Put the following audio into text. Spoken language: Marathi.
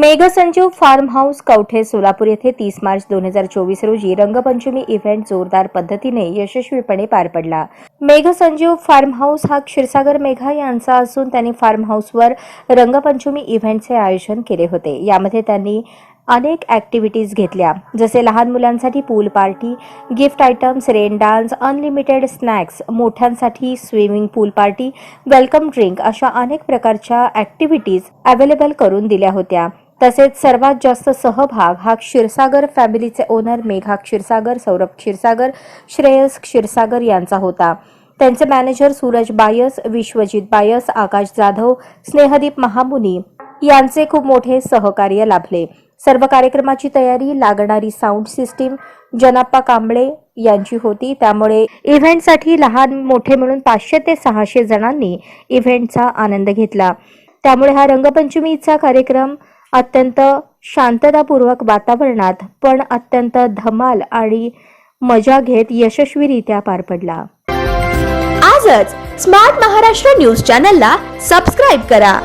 मेघसंजीव फार्म हाऊस कवठे सोलापूर येथे तीस मार्च दोन हजार चोवीस रोजी रंगपंचमी इव्हेंट जोरदार पद्धतीने यशस्वीपणे पार पडला. मेघसंजीव फार्म हाऊस हा क्षीरसागर मेघा यांचा असून त्यांनी फार्म हाऊसवर रंगपंचमी इव्हेंटचे आयोजन केले होते. यामध्ये त्यांनी अनेक ॲक्टिव्हिटीज घेतल्या जसे लहान मुलांसाठी pool party gift items rain dance unlimited snacks मोठ्यांसाठी swimming pool party welcome drink अशा अनेक प्रकारच्या ॲक्टिव्हिटीज अवेलेबल करून दिल्या होत्या. तसेच सर्वात जास्त सहभाग हा क्षीरसागर फॅमिलीचे ओनर मेघा क्षीरसागर सौरभ क्षीरसागर श्रेयस क्षीरसागर यांचा होता. त्यांचे मॅनेजर सूरज बायस विश्वजित बायस आकाश जाधव स्नेहदीप महामुनी यांचे खूप मोठे सहकार्य लाभले. सर्व कार्यक्रमाची तयारी लागणारी साऊंड सिस्टीम जनाप्पा कांबळे यांची होती. त्यामुळे इव्हेंटसाठी लहान मोठे म्हणून पाचशे ते सहाशे जणांनी इव्हेंटचा आनंद घेतला. त्यामुळे हा रंगपंचमीचा कार्यक्रम अत्यंत शांततापूर्वक वातावरणात पण अत्यंत धमाल आणि मजा घेत यशस्वीरित्या पार पडला. आजच स्मार्ट महाराष्ट्र न्यूज चॅनलला सबस्क्राईब करा.